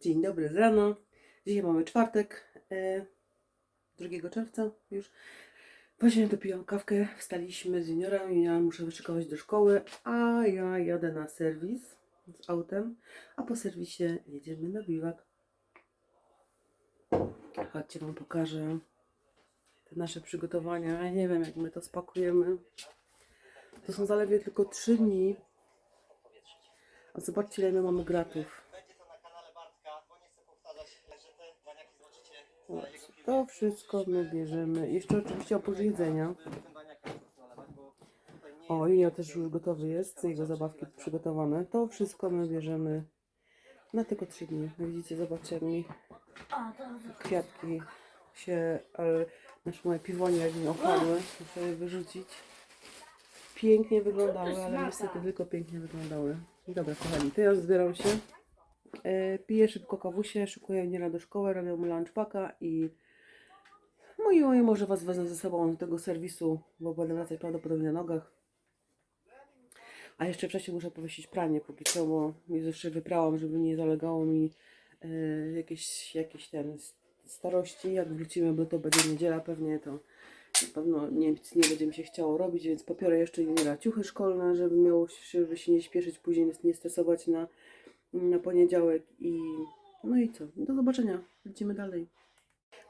Dzień dobry z rana. Dzisiaj mamy czwartek, e, 2 czerwca już. Właśnie dopiłam kawkę, wstaliśmy z juniorem, ja muszę wyszykować do szkoły, a ja jadę na serwis z autem, a po serwisie jedziemy na biwak. Chodźcie Wam pokażę te nasze przygotowania. Ja nie wiem jak my to spakujemy. To są zaledwie tylko 3 dni. A zobaczcie ile my mamy gratów. Będzie to na kanale Bartka, bo nie chcę powtarzać, że te baniaki To wszystko my bierzemy. Jeszcze oczywiście oprócz jedzenia. O, ja też już gotowy jest, jego zabawki przygotowane. To wszystko my bierzemy na tylko 3 dni. Widzicie, zobaczcie mi kwiatki się, ale nasze moje piwonie jak mi opadły. Muszę je wyrzucić. Pięknie wyglądały, ale niestety tylko pięknie wyglądały. Dobra, kochani, to ja zbieram się. E, piję szybko kawusie, szykuję Juniora do szkoły, robię mu lunchpacka i i oj, może Was wezmę ze sobą do tego serwisu, bo będę wracać prawdopodobnie na nogach. A jeszcze wcześniej muszę powiesić pranie póki co, bo jeszcze wyprałam, żeby nie zalegało mi e, jakieś, jakieś ten starości. Jak wrócimy, bo to będzie niedziela pewnie, to na pewno nic nie będzie mi się chciało robić, więc popiorę jeszcze juniora ciuchy szkolne, żeby miało się, żeby się nie śpieszyć później, nie stresować na, na poniedziałek i no i co, do zobaczenia, lecimy dalej.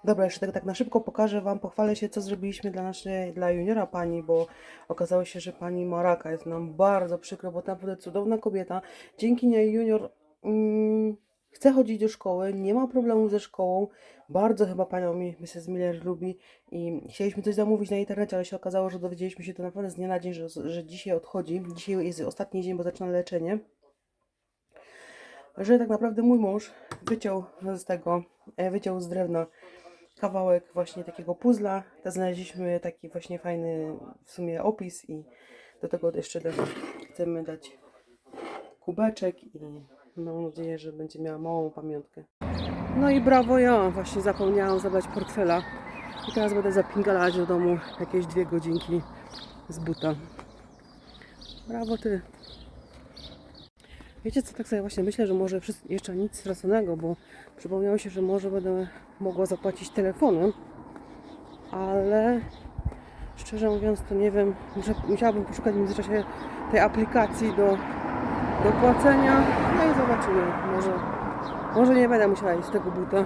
Dobra, jeszcze tak, tak na szybko pokażę Wam, pochwalę się, co zrobiliśmy dla naszej, dla juniora pani, bo okazało się, że pani ma raka. Jest nam bardzo przykro, bo naprawdę cudowna kobieta. Dzięki niej junior mm, chce chodzić do szkoły, nie ma problemu ze szkołą. Bardzo chyba panią mi Mrs. Miller lubi i chcieliśmy coś zamówić na internecie, ale się okazało, że dowiedzieliśmy się to naprawdę z dnia na dzień, że, że dzisiaj odchodzi. Dzisiaj jest ostatni dzień, bo zaczyna leczenie że tak naprawdę mój mąż wyciął z tego, e, wyciął z drewna kawałek właśnie takiego puzla. To znaleźliśmy taki właśnie fajny w sumie opis i do tego jeszcze do- chcemy dać kubeczek i mam nadzieję, że będzie miała małą pamiątkę. No i brawo ja, właśnie zapomniałam zabrać portfela i teraz będę zapingalać do domu jakieś dwie godzinki z buta. Brawo ty. Wiecie co, tak sobie właśnie myślę, że może jeszcze nic straconego, bo przypomniało się, że może będę mogła zapłacić telefonem, ale szczerze mówiąc to nie wiem, muszę, musiałabym poszukać w międzyczasie tej aplikacji do, do płacenia, no i zobaczymy, może, może nie będę musiała iść z tego buta,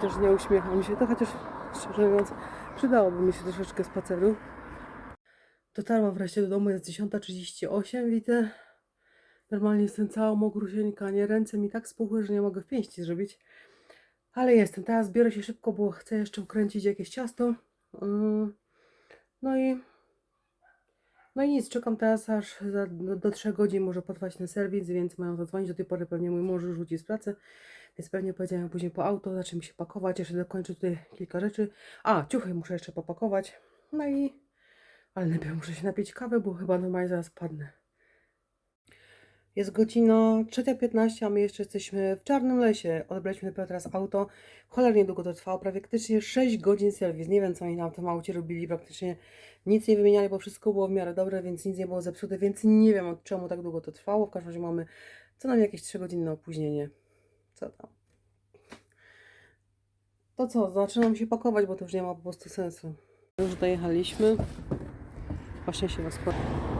też nie uśmiecham się, to chociaż szczerze mówiąc przydałoby mi się troszeczkę spaceru. Dotarłam wreszcie do domu, jest 10.38, widzę. Normalnie jestem cała mokrusieńka, nie ręce mi tak spuchły, że nie mogę w pięści zrobić. Ale jestem, teraz biorę się szybko, bo chcę jeszcze ukręcić jakieś ciasto. Ym, No i no i nic, czekam teraz aż za, do, do 3 godzin może potrwać ten serwis, więc mają zadzwonić. Do tej pory pewnie mój mąż już rzuci z pracy, więc pewnie powiedziałem później po auto, zacznie mi się pakować, jeszcze dokończę tutaj kilka rzeczy. A, ciuchy muszę jeszcze popakować. No i... Ale najpierw muszę się napić kawy, bo chyba normalnie zaraz padnę. Jest godzina 3.15, a my jeszcze jesteśmy w Czarnym Lesie. Odebraliśmy dopiero teraz auto. Cholernie długo to trwało, praktycznie 6 godzin serwis. Nie wiem, co oni na tym aucie robili. Praktycznie nic nie wymieniali, bo wszystko było w miarę dobre, więc nic nie było zepsute, więc nie wiem, od czemu tak długo to trwało. W każdym razie mamy co najmniej jakieś 3 godziny opóźnienie. Co tam? To co, zaczynam się pakować, bo to już nie ma po prostu sensu. Już dojechaliśmy. Właśnie się rozkłada.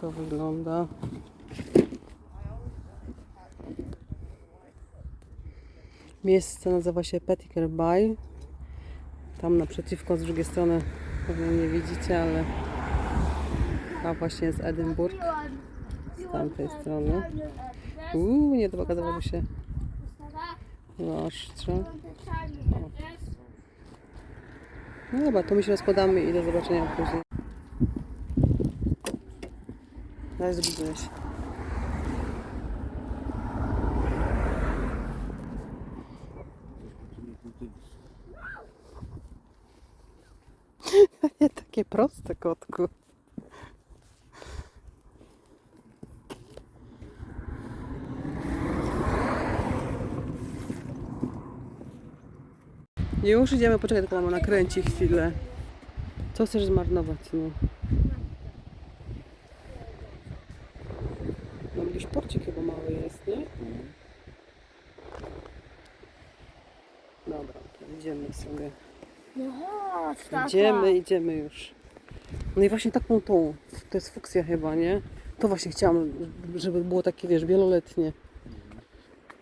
To wygląda. Miejsce nazywa się Pettiker Bay. Tam naprzeciwko z drugiej strony pewnie nie widzicie, ale tam właśnie jest Edynburg z tamtej strony. Uuu, nie to pokazało się ostrze. No dobra, to my się rozkładamy i do zobaczenia później. Daj, zbudziłeś. Nie takie proste, kotku. Już idziemy, poczekaj, tylko mama nakręci chwilę. Co chcesz zmarnować, no? No porcie chyba mały jest, nie? Dobra, to idziemy sobie. No chodź, tata. Idziemy, idziemy już. No i właśnie taką tą, to jest fuksja chyba, nie? To właśnie chciałam, żeby było takie, wiesz, wieloletnie.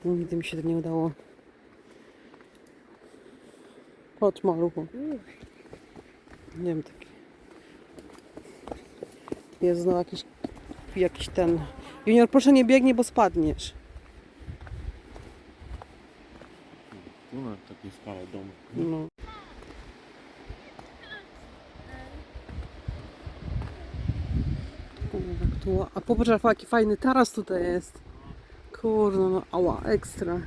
Nigdy mi się to nie udało. Chodź maluchu. Nie wiem, taki. Jest no jakiś, jakiś ten. Junior, proszę nie biegnij, bo spadniesz. Tu na domu. No. Tu- A popatrz, Rafał, jaki fajny taras tutaj jest. Kurde, no ała, ekstra.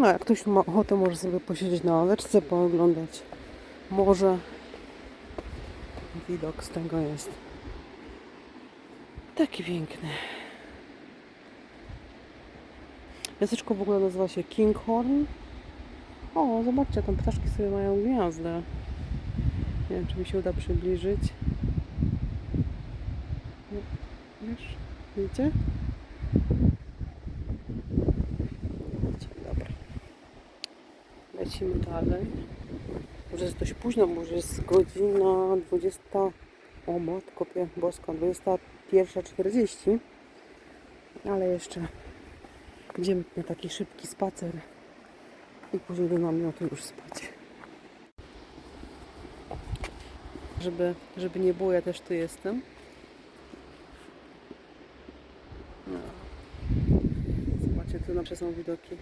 No, jak ktoś ma ochotę, może sobie posiedzieć na ławeczce, pooglądać. Może widok z tego jest. Taki piękny. Miasteczko w ogóle nazywa się Kinghorn. O, zobaczcie, tam ptaszki sobie mają gniazda. Nie wiem, czy mi się uda przybliżyć. Wiesz? Widzicie, Dobra. Lecimy dalej. Może jest dość późno, może jest godzina 20. O matko boska, 21.40. Ale jeszcze idziemy na taki szybki spacer i później do namiotu już spać. Żeby, żeby nie było, ja też tu jestem. No. Zobaczcie, tu nasze są widoki.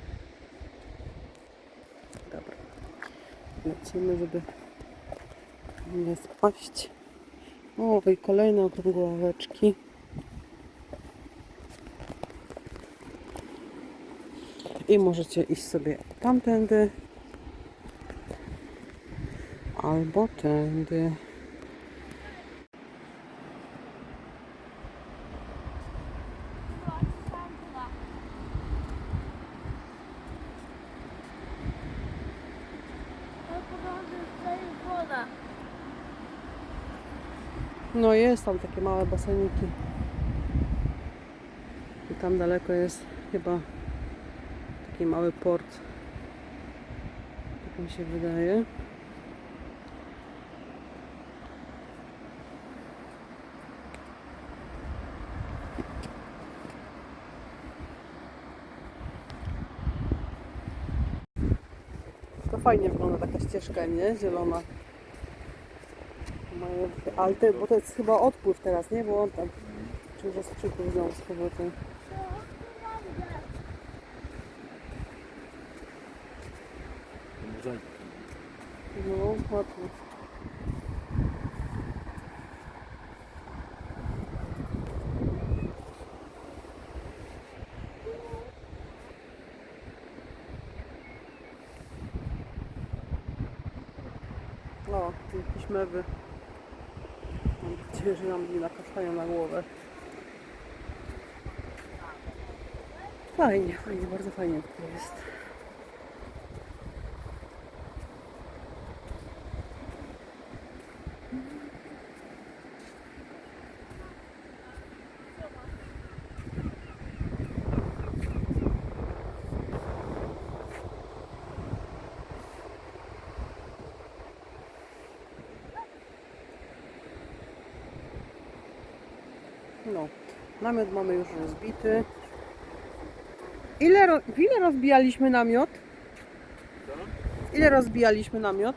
Dobra. Lecimy, żeby nie spaść. O, i kolejne okrągłe ławeczki. I możecie iść sobie tamtędy. Albo tędy. Jest tam takie małe baseniki. I tam daleko jest chyba taki mały port. Tak mi się wydaje. To fajnie wygląda taka ścieżka, nie? Zielona. Ale te, bo to jest chyba odpływ teraz, nie? Bo on tam jest przypływ znowu z powrotem. No, ładnie. O, tu jakieś mewy. Nadzieję, że nam nie nakaszają na głowę. Fajnie, fajnie, bardzo fajnie tutaj jest. No, namiot mamy już rozbity. Ile, ile rozbijaliśmy namiot? Ile rozbijaliśmy namiot?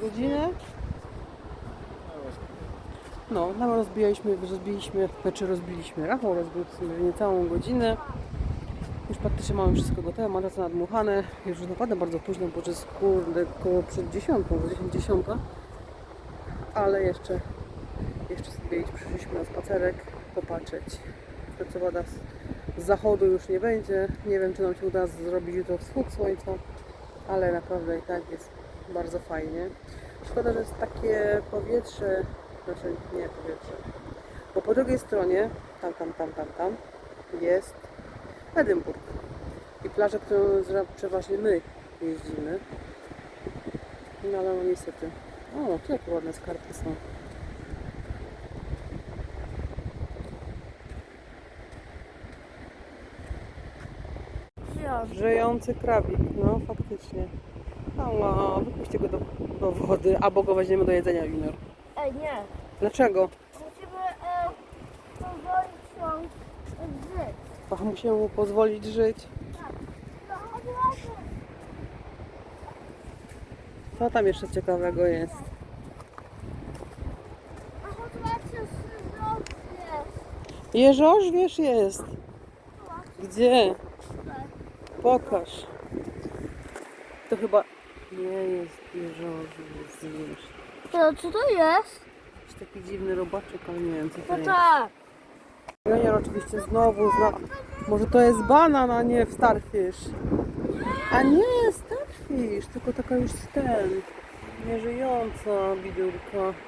Godzinę? No, namiot rozbijaliśmy, rozbiliśmy, znaczy rozbiliśmy. Rafał rozbił niecałą godzinę. Już praktycznie mamy wszystko gotowe, matrace nadmuchane. Już naprawdę bardzo późno, bo jest kurde koło przed dziesiątą, za 10 dziesiąta. Ale jeszcze jeszcze sobie iść, przyszliśmy na spacerek, popatrzeć. Woda z, zachodu już nie będzie. Nie wiem, czy nam się uda zrobić jutro wschód słońca, ale naprawdę i tak jest bardzo fajnie. Szkoda, że jest takie powietrze, znaczy nie powietrze, bo po drugiej stronie, tam, tam, tam, tam, tam, jest Edynburg. I plaża, którą przeważnie my jeździmy. No ale no niestety. O, tu jakie ładne skarpy są. Żyjący krabik, no faktycznie. Ała, wypuśćcie go do, do wody, albo go weźmiemy do jedzenia, Junior. Ej, nie. Dlaczego? Musimy e, pozwolić ją żyć. Ach, musimy mu pozwolić żyć. No, od razu. Co tam jeszcze ciekawego jest? A razu syndrom jest. Jeżorzwiesz jest. Gdzie? Pokaż. To chyba nie jest jeżorzwiesz. To co to jest? Jakiś taki dziwny robaczek, ale nie wiem co to No jest. tak. Junior oczywiście znowu zna... Może to jest banan, a nie starfish. A nie, starfish, tylko taka już ten, nieżyjąca bidulka.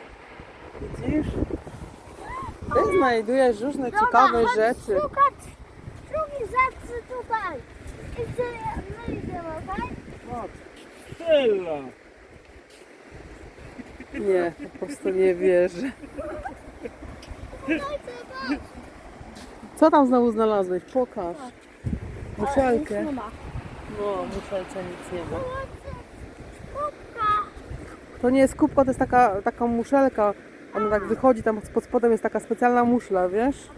Widzisz? Ty znajdujesz różne ciekawe rzeczy. Szukać drugi rzeczy tutaj. Okej? Stella! Nie, po prostu nie wierzę. Co tam znowu znalazłeś? Pokaż. Muszelkę. No, muszelce nic nie ma. To nie jest kubka, to jest taka, taka muszelka. Ona tak wychodzi, tam pod spodem jest taka specjalna muszla, wiesz?